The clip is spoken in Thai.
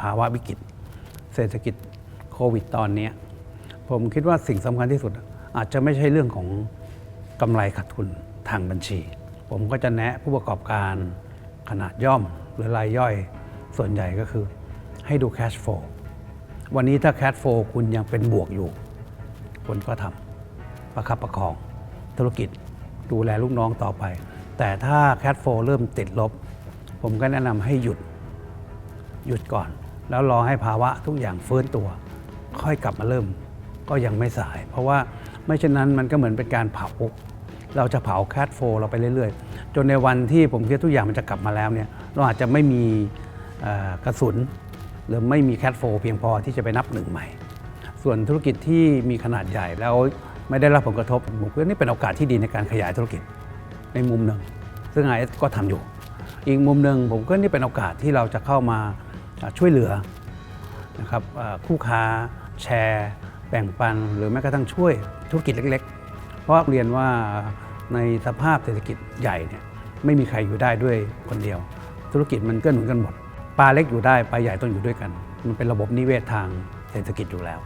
ภาวะวิกฤตเศรษฐกิจโควิดตอนนี้ ผมคิดว่าสิ่งสำคัญที่สุด อาจจะไม่ใช่เรื่องของกำไรขาดทุนทางบัญชี ผมก็จะแนะผู้ประกอบการขนาดย่อมหรือรายย่อยส่วนใหญ่ก็คือ ให้ดู cash flow วันนี้ถ้า cash flow คุณยังเป็นบวกอยู่คุณก็ทำประคับประคอง ธุรกิจดูแลลูกน้องต่อไป แต่ถ้า cash flow เริ่มติดลบ ผมก็แนะนำให้หยุดหยุดก่อน แล้วรอให้ภาวะทุกอย่างฟื้นตัว ค่อยกลับมาเริ่มก็ยังไม่สาย เพราะว่าไม่เช่นนั้นมันก็เหมือนเป็นการเผาเราจะเผาแคดโฟเราไปเรื่อยๆ จนในวันที่ผมคิดทุกอย่างมันจะกลับมาแล้วเนี่ยเราอาจจะไม่มีกระสุน หรือไม่มีแคดโฟเพียงพอที่จะไปนับหนึ่งใหม่ ส่วนธุรกิจที่มีขนาดใหญ่แล้วไม่ได้รับผลกระทบผมคิดนี่เป็นโอกาสที่ดีในการขยายธุรกิจในมุมหนึ่ง ซึ่ง IS ก็ทำอยู่ อีกมุมหนึ่งผมก็นี่เป็นโอกาสที่เราจะเข้ามา ช่วยเหลือนะครับคู่ค้าแชร์แบ่งปัน หรือแม้กระทั่งช่วยธุรกิจเล็ก ๆ เพราะเรียนว่าในสภาพเศรษฐกิจใหญ่เนี่ยไม่มีใครอยู่ได้ด้วยคนเดียว ธุรกิจมันเกื้อหนุนกันหมดปลาเล็กอยู่ได้ปลาใหญ่ต้องอยู่ด้วยกัน มันเป็นระบบนิเวศทางเศรษฐกิจอยู่แล้ว